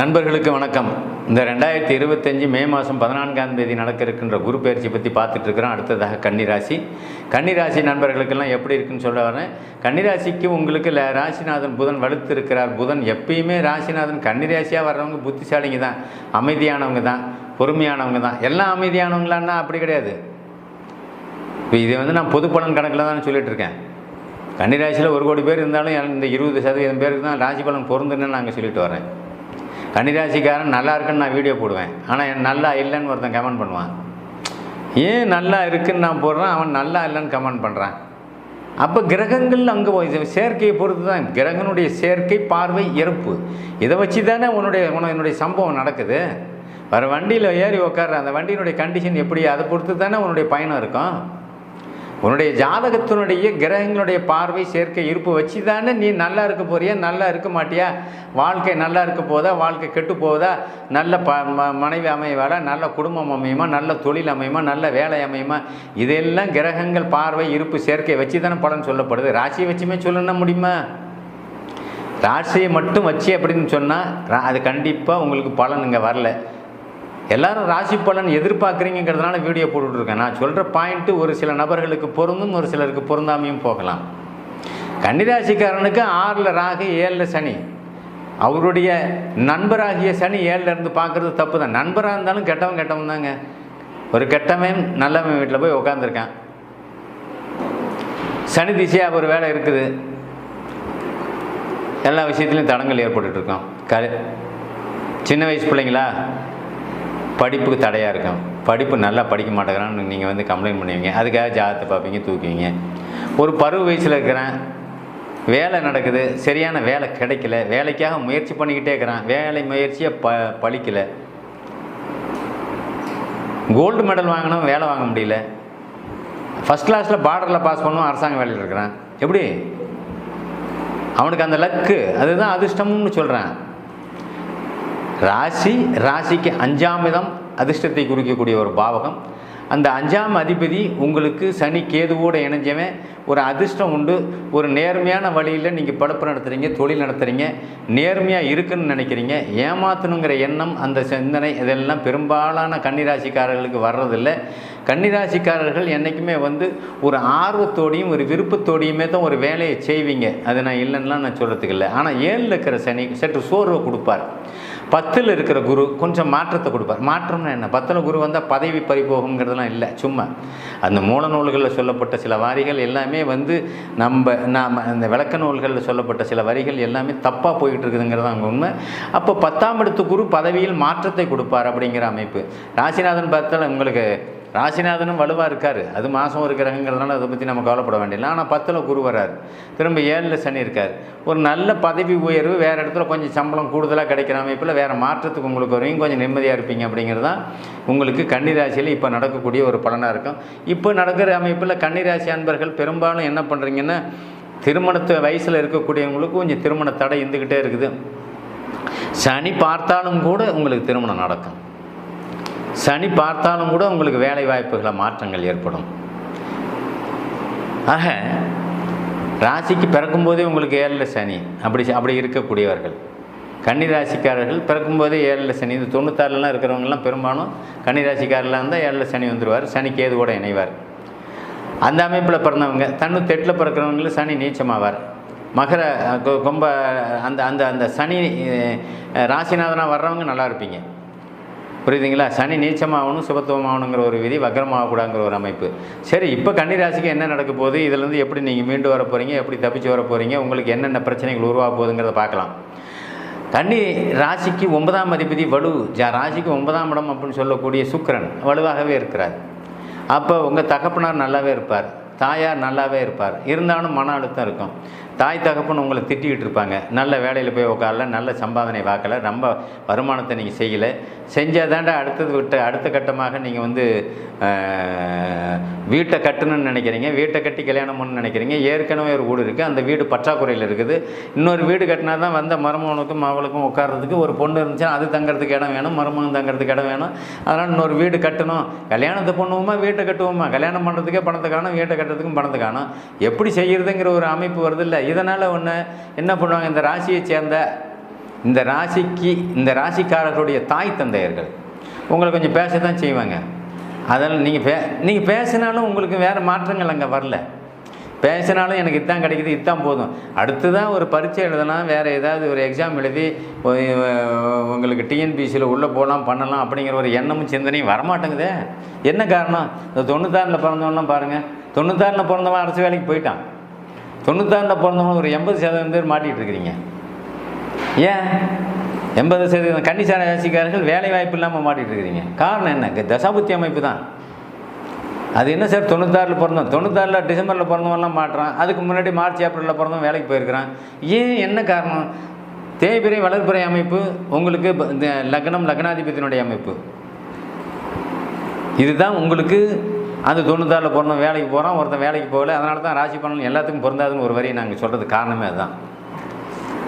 நண்பர்களுக்கு வணக்கம். இந்த ரெண்டாயிரத்தி இருபத்தஞ்சி மே மாதம் பதினான்காம் தேதி நடக்க இருக்கின்ற குரு பயிற்சி பற்றி பார்த்துட்டு இருக்கிறோம். அடுத்ததாக கன்னிராசி. கன்னிராசி நண்பர்களுக்கெல்லாம் எப்படி இருக்குன்னு சொல்ல வரேன். கன்னிராசிக்கு உங்களுக்கு ராசிநாதன் புதன் வலுத்து இருக்கிறார் புதன் எப்பயுமே ராசிநாதன் கன்னிராசியாக வர்றவங்க புத்திசாலிங்க தான். அமைதியானவங்க தான். பொறுமையானவங்க தான். எல்லாம் அமைதியானவங்களான்னா அப்படி கிடையாது. இப்போ இது வந்து நான் பொது பலன் கணக்கில் தான் சொல்லிட்டு இருக்கேன். கன்னிராசியில் ஒரு கோடி பேர் இருந்தாலும் இந்த இருபது சதவீதம் பேருக்கு தான் ராசி பலன் பொருந்துன்னு நாங்கள் சொல்லிட்டு வரேன். கன்னிராசிக்காரன் நல்லா இருக்குன்னு நான் வீடியோ போடுவேன். ஆனால் என் நல்லா இல்லைன்னு ஒருத்தன் கமெண்ட் பண்ணுவான். ஏன் நல்லா இருக்குன்னு நான் போடுறேன் அவன் நல்லா இல்லைன்னு கமெண்ட் பண்ணுறான் அப்போ கிரகங்கள் அங்கே போய் சேர்க்கையை பொறுத்து தான் கிரகனுடைய சேர்க்கை பார்வை இறப்பு இதை வச்சு தானே உன்னுடைய உன்னுடைய சம்பவம் நடக்குது. வர வண்டியில் ஏறி உட்கார்ற அந்த வண்டியினுடைய கண்டிஷன் எப்படி அதை பொறுத்து தானே உன்னுடைய பயணம் இருக்கும். உன்னுடைய ஜாதகத்தினுடைய கிரகங்களுடைய பார்வை சேர்க்கை இருப்பு வச்சு தானே நீ நல்லா இருக்க போறியா? நல்லா இருக்க மாட்டியா? வாழ்க்கை நல்லா இருக்க போதா? வாழ்க்கை கெட்டு போகுதா நல்ல ப ம- மனைவி அமைவாடா நல்ல குடும்பம் அமையுமா? நல்ல தொழில் அமையுமா? நல்ல வேலை அமையுமா? இதெல்லாம் கிரகங்கள் பார்வை இருப்பு சேர்க்கை வச்சு தானே பலன் சொல்லப்படுது. ராசியை வச்சுமே சொல்லணும் முடியுமா? ராசியை மட்டும் வச்சு அப்படின்னு சொன்னால் அது கண்டிப்பாக உங்களுக்கு பலன் இங்கே வரல. எல்லாரும் ராசி பலன் எதிர்பார்க்குறீங்கிறதுனால வீடியோ போட்டுட்ருக்கேன். நான் சொல்கிற பாயிண்ட்டு ஒரு சில நபர்களுக்கு பொருந்தும் ஒரு சிலருக்கு பொருந்தாமையும் போகலாம். கன்னிராசிக்காரனுக்கு ஆறில் ராகு ஏழில் சனி. அவருடைய நண்பராகிய சனி ஏழுல இருந்து பார்க்குறது தப்பு தான் நண்பராக இருந்தாலும் கெட்டவன் கெட்டவன் தாங்க. ஒரு கெட்டவன் நல்லவன் வீட்டில் போய் உட்காந்துருக்கான் சனி திசையாக ஒரு வேலை இருக்குது. எல்லா விஷயத்துலையும் தடங்கள் ஏற்பட்டுட்டு இருக்கோம் க சின்ன வயசு பிள்ளைங்களா? படிப்புக்கு தடையாக இருக்கும். படிப்பு நல்லா படிக்க மாட்டேங்கிறான்னு நீங்கள் வந்து கம்ப்ளைண்ட் பண்ணுவீங்க. அதுக்காக ஜாதகத்தை பார்ப்பீங்க தூக்குவீங்க. ஒரு பருவ வயசில் இருக்கிறேன். வேலை நடக்குது. சரியான வேலை கிடைக்கல. வேலைக்காக முயற்சி பண்ணிக்கிட்டே இருக்கிறான். வேலை முயற்சியை ப பழிக்கலை. கோல்டு மெடல் வாங்கினோம் வேலை வாங்க முடியல. ஃபஸ்ட் கிளாஸில் பார்டரில் பாஸ் பண்ணணும் அரசாங்க வேலையில் இருக்கிறான். எப்படி? அவனுக்கு அந்த லக்கு அதுதான் அதிர்ஷ்டம்னு சொல்கிறேன் ராசி ராசிக்கு அஞ்சாம் இடம் அதிர்ஷ்டத்தை குறிக்கக்கூடிய ஒரு பாவகம். அந்த அஞ்சாம் அதிபதி உங்களுக்கு சனி கேதுவோடு இணைஞ்சவன். ஒரு அதிர்ஷ்டம் உண்டு. ஒரு நேர்மையான வழியில் நீங்கள் பழப்பு நடத்துகிறீங்க தொழில் நடத்துகிறீங்க நேர்மையாக இருக்குன்னு நினைக்கிறீங்க. ஏமாற்றணுங்கிற எண்ணம் அந்த சிந்தனை இதெல்லாம் பெரும்பாலான கன்னிராசிக்காரர்களுக்கு வர்றதில்லை. கன்னிராசிக்காரர்கள் என்றைக்குமே வந்து ஒரு ஆர்வத்தோடையும் ஒரு விருப்பத்தோடையுமே தான் ஒரு வேலையை செய்வீங்க. அது நான் இல்லைன்னா நான் சொல்கிறதுக்கு இல்லை. ஆனால் ஏழில் இருக்கிற சனி சற்று சோர்வை கொடுப்பார். பத்தில் இருக்கிற குரு கொஞ்சம் மாற்றத்தை கொடுப்பார். மாற்றம்னா என்ன? பத்தில் குரு வந்தால் பதவி பறிபோகுங்கிறதுலாம் இல்லை சும்மா. அந்த மூல நூல்களில் சொல்லப்பட்ட சில வாரிகள் எல்லாமே வந்து நம்ம நாம் அந்த விளக்க நூல்களில் சொல்லப்பட்ட சில வரிகள் எல்லாமே தப்பாக போயிட்டு இருக்குதுங்கிறது அங்கே உண்மை. அப்போ பத்தாம் இடத்து குரு பதவியில் மாற்றத்தை கொடுப்பார் அப்படிங்கிற அமைப்பு. ராசிநாதன் பார்த்தால் உங்களுக்கு ராசிநாதனும் வலுவாக இருக்கார். அது மாதம் ஒரு கிரகங்கள்னால அதை பற்றி நம்ம கவலைப்பட வேண்டியதில்லை. ஆனால் பத்தில் குரு வரார். திரும்ப ஏழில் சனி இருக்கார். ஒரு நல்ல பதவி உயர்வு வேறு இடத்துல கொஞ்சம் சம்பளம் கூடுதலாக கிடைக்கிற அமைப்பில் வேறு மாற்றத்துக்கு உங்களுக்கு வரையும் கொஞ்சம் நிம்மதியாக இருப்பீங்க அப்படிங்கிறது தான் உங்களுக்கு கன்னிராசியில் இப்போ நடக்கக்கூடிய ஒரு பலனாக இருக்கும். இப்போ நடக்கிற அமைப்பில் கன்னிராசி அன்பர்கள் பெரும்பாலும் என்ன பண்ணுறீங்கன்னா திருமணத்து வயசில் இருக்கக்கூடியவங்களுக்கு கொஞ்சம் திருமண தடை இருந்துக்கிட்டே இருக்குது. சனி பார்த்தாலும் கூட உங்களுக்கு திருமணம் நடக்கும். சனி பார்த்தாலும் கூட உங்களுக்கு வேலை வாய்ப்புகளை மாற்றங்கள் ஏற்படும். ஆக ராசிக்கு பிறக்கும்போதே உங்களுக்கு ஏழில் சனி. அப்படி அப்படி இருக்கக்கூடியவர்கள். கன்னி ராசிக்காரர்கள் பிறக்கும்போதே ஏழில் சனி. இந்த தொண்ணூத்தாறுலாம் இருக்கிறவங்கலாம் பெரும்பாலும் கன்னி ராசிக்காரர்களாக இருந்தால் ஏழில் சனி வந்துடுவார் சனி கேது கூட இணைவார். அந்த அமைப்பில் பிறந்தவங்க தொண்ணூத்தெட்டில் பிறக்கிறவங்களும் சனி நீச்சமாவார். மகர கொம்ப அந்த அந்த அந்த சனி ராசிநாதனாக வர்றவங்க நல்லா இருப்பீங்க. புரியுதுங்களா? சனி நீச்சமாகணும் சுபத்துவமாகணுங்கிற ஒரு விதி வக்ரமாகக்கூடாங்கிற ஒரு அமைப்பு. சரி இப்போ கன்னிராசிக்கு என்ன நடக்க போகுது? இதுலேருந்து எப்படி நீங்கள் மீண்டு வர போகிறீங்க எப்படி தப்பிச்சு வர போகிறீங்க உங்களுக்கு என்னென்ன பிரச்சனைகள் உருவாக போகுதுங்கிறத பார்க்கலாம். கன்னி ராசிக்கு ஒன்பதாம் அதிபதி வலு. ஜா ராசிக்கு ஒன்பதாம் இடம் அப்படின்னு சொல்லக்கூடிய சுக்கரன் வலுவாகவே இருக்கிறார். அப்போ உங்கள் தகப்பனார் நல்லாவே இருப்பார். தாயார் நல்லாவே இருப்பார். இருந்தாலும் மன அழுத்தம் இருக்கும். தாய் தகப்பன் உங்களை திட்டிக்கிட்டு இருப்பாங்க. நல்ல வேலையில் போய் உட்காரல நல்ல சம்பாதனை பார்க்கல ரொம்ப வருமானத்தை நீங்கள் செய்யலை. செஞ்சால் தாண்டா அடுத்தது விட்டு அடுத்த கட்டமாக நீங்கள் வந்து வீட்டை கட்டணும்னு நினைக்கிறீங்க. வீட்டை கட்டி கல்யாணம் பண்ணு நினைக்கிறீங்க. ஏற்கனவே ஒரு வீடு இருக்குது அந்த வீடு பற்றாக்குறையில் இருக்குது. இன்னொரு வீடு கட்டினா தான் வந்த மருமகனுக்கும் அவளுக்கும் உட்கார்றதுக்கு ஒரு பொண்ணு இருந்துச்சுன்னா அது தங்கிறதுக்கு இடம் வேணும் மருமகன் தங்கிறதுக்கு இடம் வேணும். அதனால் இன்னொரு வீடு கட்டணும். கல்யாணத்தை பண்ணுவோமா வீட்டை கட்டுவோமா? கல்யாணம் பண்ணுறதுக்கே பணத்தை காணும் வீட்டை கட்டுறதுக்கும் பணத்தை காணும். எப்படி செய்கிறதுங்கிற ஒரு அமைப்பு வருது இல்லை. இதனால் ஒன்று என்ன பண்ணுவாங்க இந்த ராசியை சேர்ந்த இந்த ராசிக்கு இந்த ராசிக்காரர்களுடைய தாய் தந்தையர்கள் உங்களை கொஞ்சம் பேச தான் செய்வாங்க. அதனால் நீங்கள் பே நீங்கள் பேசினாலும் உங்களுக்கு வேறு மாற்றங்கள் அங்கே வரல. பேசினாலும் எனக்கு இதுதான் கிடைக்குது இதுதான் போதும். அடுத்து தான் ஒரு பரீட்சை எழுதலாம் வேறு ஏதாவது ஒரு எக்ஸாம் எழுதி உங்களுக்கு டிஎன்பிசியில் உள்ளே போகலாம் பண்ணலாம் அப்படிங்கிற ஒரு எண்ணமும் சிந்தனையும் வரமாட்டேங்குதே. என்ன காரணம்? இந்த தொண்ணூத்தாறில் பிறந்தவன்லாம் பாருங்கள் தொண்ணூத்தாறில் பிறந்தவன் அரசு வேலைக்கு போயிட்டான். தொண்ணூத்தாண்டில் பிறந்தவங்க ஒரு எண்பது சதவீதம் பேர் மாட்டிகிட்டு இருக்கிறீங்க. ஏன்? எண்பது சதவீதம் கன்னிசார ராசிக்காரர்கள் வேலை வாய்ப்பு இல்லாமல் மாட்டிகிட்டு இருக்கிறீங்க. காரணம் என்ன? தசாபுத்தி அமைப்பு தான். அது என்ன சார்? தொண்ணூத்தாறில் பிறந்தோம் தொண்ணூத்தாறில் டிசம்பரில் பிறந்தவன்லாம் மாட்டுறான். அதுக்கு முன்னாடி மார்ச் ஏப்ரலில் பிறந்தவன் வேலைக்கு போயிருக்கிறான். ஏன் என்ன காரணம்? தேய்பிறை வளர்ப்புறை அமைப்பு உங்களுக்கு இந்த லக்னம் லக்னாதிபதியினுடைய அமைப்பு. இதுதான் உங்களுக்கு அந்த தொண்ணூத்தாறில் பிறந்தவன் வேலைக்கு போகிறான் ஒருத்தன் வேலைக்கு போகல. அதனால தான் ராசி பலன் எல்லாத்துக்கும் பொருந்தாதுன்னு ஒரு வரியை நாங்கள் சொல்கிறது காரணமே அதுதான்.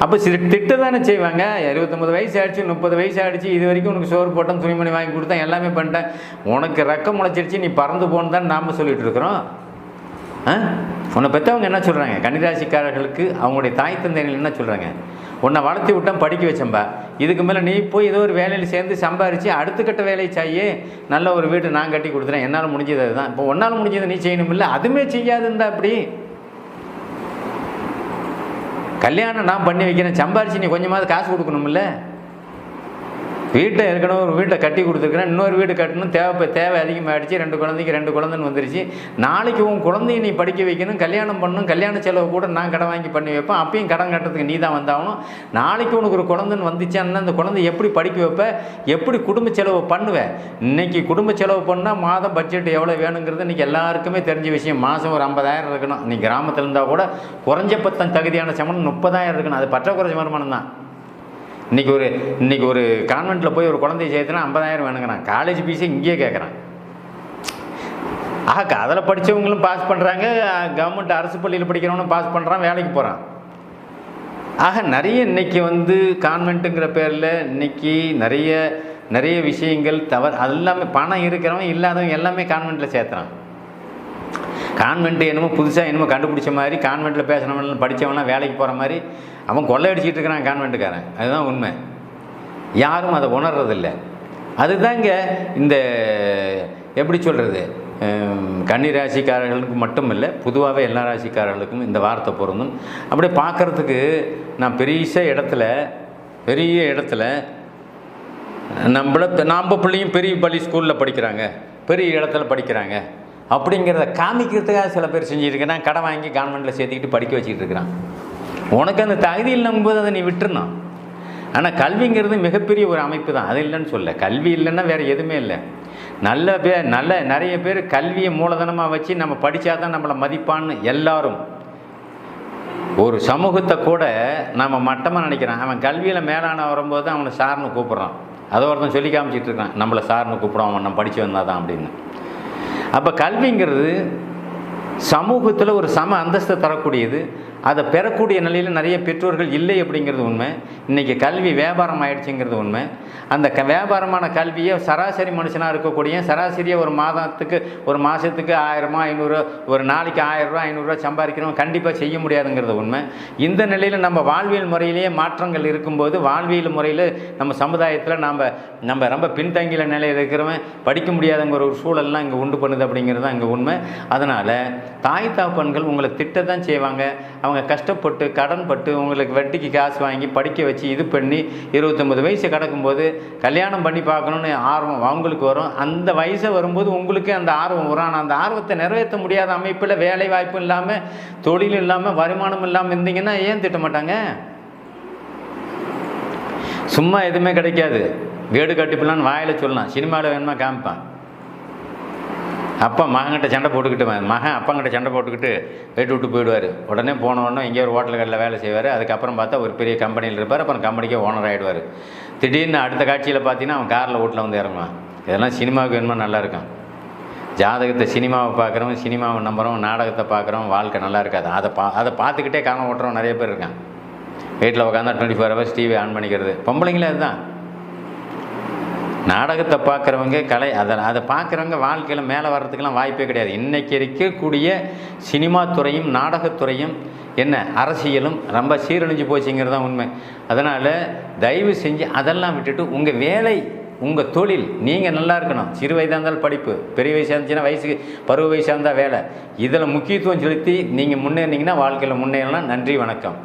அப்போ சிறு திட்டு தானே செய்வாங்க. இருபத்தொம்பது வயசு ஆயிடுச்சு முப்பது வயசு ஆயிடுச்சு இது வரைக்கும் உனக்கு சோறு போட்டேன் துணிமணி வாங்கி கொடுத்தேன் எல்லாமே பண்ணிட்டேன். உனக்கு ரெக்கம் முளைச்சிருச்சு நீ பறந்து போன்னு தான் நாம் சொல்லிட்டு இருக்கிறோம். ஆ? உன்னை பெற்றவங்க என்ன சொல்கிறாங்க கன்னிராசிக்காரர்களுக்கு அவங்களுடைய தாய் தந்தைகள் என்ன சொல்கிறாங்க உன்னை வளர்த்தி விட்டேன் படிக்க வச்சம்பா இதுக்கு மேலே நீ போய் ஏதோ ஒரு வேலையில் சேர்ந்து சம்பாரித்து அடுத்த கட்ட வேலையை செய்யி நல்ல ஒரு வீடு நான் கட்டி கொடுத்துறேன். என்னால் முடிஞ்சது அதுதான். இப்போ ஒன்னால் முடிஞ்சதை நீ செய்யணும் இல்லை அதுவுமே செய்யாது இருந்தா அப்படி கல்யாணம் நான் பண்ணி வைக்கிறேன் சம்பாரித்து நீ கொஞ்சமாவது காசு கொடுக்கணும்ல வீட்டை ஏற்கனவே ஒரு வீட்டை கட்டி கொடுத்துருக்குறேன். இன்னொரு வீடு கட்டணும். தேவை தேவை அதிகமாகிடுச்சு ரெண்டு குழந்தைக்கு ரெண்டு குழந்தைன்னு வந்துருச்சு. நாளைக்கு உன் குழந்தைய நீ படிக்க வைக்கணும். கல்யாணம் பண்ணணும். கல்யாண செலவு கூட நான் கடன் வாங்கி பண்ணி வைப்பேன். அப்பயும் கடன் கட்டுறதுக்கு நீ தான் வந்தாகணும். நாளைக்கு உனக்கு ஒரு குழந்தைன்னு வந்துச்சான்னா அந்த குழந்தை எப்படி படிக்க வைப்ப? எப்படி குடும்ப செலவு பண்ணுவேன் இன்னைக்கு குடும்ப செலவு பண்ணால் மாதம் பட்ஜெட் எவ்வளோ வேணுங்கிறது இன்றைக்கி எல்லாருக்குமே தெரிஞ்ச விஷயம். மாதம் ஒரு ஐம்பதாயிரம் இருக்கணும். நீ கிராமத்தில் இருந்தால் கூட குறைஞ்சபட்சம் தகுதியான சமணம் முப்பதாயிரம் இருக்கணும். அது பற்றாக்குறை வருமானம் தான். இன்றைக்கி ஒரு இன்றைக்கி ஒரு கான்வெண்ட்டில் போய் ஒரு குழந்தைய சேர்த்துனா ஐம்பதாயிரம் வேணுங்கிறான் காலேஜ் ஃபீஸே இங்கேயே கேட்குறான் ஆக அதில் படித்தவங்களும் பாஸ் பண்ணுறாங்க கவர்மெண்ட் அரசு பள்ளியில் படிக்கிறவனும் பாஸ் பண்ணுறான் வேலைக்கு போகிறான் ஆக நிறைய இன்றைக்கி வந்து கான்வெண்ட்டுங்கிற பேரில் இன்னைக்கு நிறைய நிறைய விஷயங்கள் தவறு அது எல்லாமே பணம் இருக்கிறவன் இல்லாதவன் எல்லாமே கான்வெண்ட்டில் சேர்த்துறான். கான்வெண்ட்டு என்னமோ புதுசாக என்னமோ கண்டுபிடிச்ச மாதிரி கான்வென்ட்டில் பேசினவன் படித்தவன்லாம் வேலைக்கு போகிற மாதிரி அவன் கொள்ளையடிச்சிட்டு இருக்கிறான் கான்வென்ட்டுக்காரன் அதுதான் உண்மை. யாரும் அதை உணர்றதில்லை. அதுதாங்க இந்த எப்படி சொல்கிறது கன்னி ராசிக்காரர்களுக்கு மட்டும் இல்லை பொதுவாகவே எல்லா ராசிக்காரர்களுக்கும் இந்த வார்த்தை பொருந்தும். அப்படியே பார்க்குறதுக்கு நான் பெரிய இடத்துல பெரிய இடத்துல நம்மள நாம் பிள்ளையும் பெரிய பள்ளி ஸ்கூலில் படிக்கிறாங்க. பெரிய இடத்துல படிக்கிறாங்க. அப்படிங்கிறத காமிக்கிறதுக்காக சில பேர் செஞ்சுருக்கிறான். கடன் வாங்கி கவர்மெண்ட்டில் சேர்த்துக்கிட்டு படிக்க வச்சுக்கிட்டு இருக்கிறான் உனக்கு அந்த தகுதி இல்லைங்கும்போது அதை நீ விட்டுறணும். ஆனால் கல்விங்கிறது மிகப்பெரிய ஒரு அமைப்பு தான் அது இல்லைன்னு சொல்ல. கல்வி இல்லைன்னா வேறு எதுவுமே இல்லை. நல்ல பேர் நல்ல நிறைய பேர் கல்வியை மூலதனமாக வச்சு நம்ம படித்தா தான் நம்மளை மதிப்பான்னு எல்லாரும். ஒரு சமூகத்தை கூட நம்ம மட்டமாக நினைக்கிறான். அவன் கல்வியில் மேலான வரும்போது அவனை சார்னு கூப்பிட்றான். அதை ஒருத்தன் சொல்லி காமிச்சிட்டு இருக்கான். நம்மளை சார்னு கூப்பிடுவான். அவன் நம்ம படித்து வந்தால் தான் அப்படின்னு. அப்போ கல்விங்கிறது சமூகத்தில் ஒரு சம அந்தஸ்தை தரக்கூடியது. அதை பெறக்கூடிய நிலையில் நிறைய பெற்றோர்கள் இல்லை அப்படிங்கிறது உண்மை. இன்றைக்கி கல்வி வியாபாரம் ஆயிடுச்சுங்கிறது உண்மை. அந்த க வியாபாரமான கல்வியை சராசரி மனுஷனாக இருக்கக்கூடிய சராசரியாக ஒரு மாதத்துக்கு ஒரு மாதத்துக்கு ஆயிரமா ஐநூறு ஒரு நாளைக்கு ஆயிரரூவா ஐநூறுரூவா சம்பாதிக்கிறவங்க கண்டிப்பாக செய்ய முடியாதுங்கிறது உண்மை. இந்த நிலையில் நம்ம வாழ்வியல் முறையிலேயே மாற்றங்கள் இருக்கும்போது வாழ்வியல் முறையில் நம்ம சமுதாயத்தில் நாம் நம்ம ரொம்ப பின்தங்கிய நிலையில் இருக்கிறவன் படிக்க முடியாதங்கிற ஒரு சூழல்லாம் இங்கே உண்டு பண்ணுது அப்படிங்கிறது தான் இங்கே உண்மை. அதனால் தாய் தாப்பன்கள் உங்களை திட்ட தான் செய்வாங்க. அவங்க கஷ்டப்பட்டு கடன் பட்டு உங்களுக்கு வட்டிக்கு காசு வாங்கி படிக்க வச்சு இது பண்ணி இருபத்தொம்பது வயசு கிடக்கும்போது கல்யாணம் பண்ணி பார்க்கணுன்னு ஆர்வம் அவங்களுக்கு வரும். அந்த வயசை வரும்போது உங்களுக்கு அந்த ஆர்வம் வரும். ஆனால் அந்த ஆர்வத்தை நிறைவேற்ற முடியாத அமைப்பில் வேலை வாய்ப்பும் இல்லாமல் தொழில் இல்லாமல் வருமானம் இல்லாமல் இருந்தீங்கன்னா ஏன் திட்ட மாட்டாங்க? சும்மா எதுவுமே கிடைக்காது. வீடு கட்டிப்பலான்னு வாயில் சொல்லலாம். சினிமாவில் வேணுமா காமிப்பான். அப்பா மகன்கிட்ட சண்டை போட்டுக்கிட்டு மகன் அப்பங்கிட்ட சண்டை போட்டுக்கிட்டு வீட்டு விட்டு போயிடுவார். உடனே போன உடனே எங்கேயோ ஒரு ஹோட்டல்களில் வேலை செய்வார். அதுக்கப்புறம் பார்த்தா ஒரு பெரிய கம்பெனியில் இருப்பார். அப்புறம் கம்பெனிக்கே ஓனர் ஆகிடுவார் திடீர்னு அடுத்த காட்சியில் பார்த்தீங்கன்னா அவன் காரில் வீட்டில் வந்து இறங்குவான். இதெல்லாம் சினிமாவுக்கு வேணுமா? நல்லா இருக்கும் ஜாதகத்தை சினிமாவை பார்க்குறவன் சினிமாவை நம்புறவன் நாடகத்தை பார்க்குறவன் வாழ்க்கை நல்லா இருக்காது. அதை பா அதை பார்த்துக்கிட்டே காலம் ஓட்டுறவன் நிறைய பேர் இருக்கான். வீட்டில் உட்காந்தா twenty four hours TV on பண்ணிக்கிறது. பொம்பளைங்களே அதுதான். நாடகத்தை பார்க்குறவங்க கலை அதை அதை பார்க்குறவங்க வாழ்க்கையில் மேலே வர்றதுக்கெல்லாம் வாய்ப்பே கிடையாது. இன்றைக்கி இருக்கக்கூடிய சினிமா துறையும் நாடகத்துறையும் என்ன அரசியலும் ரொம்ப சீரழிஞ்சு போச்சுங்கிறது தான் உண்மை. அதனால் தயவு செஞ்சு அதெல்லாம் விட்டுட்டு உங்கள் வேலை உங்கள் தொழில் நீங்கள் நல்லா இருக்கணும். சிறு வயதாக இருந்தாலும் படிப்பு பெரிய வயசாக இருந்துச்சுன்னா வயசுக்கு பருவ வயசாக இருந்தால் வேலை. இதில் முக்கியத்துவம் செலுத்தி நீங்கள் முன்னேறினீங்கன்னா வாழ்க்கையில் முன்னேறலாம். நன்றி வணக்கம்.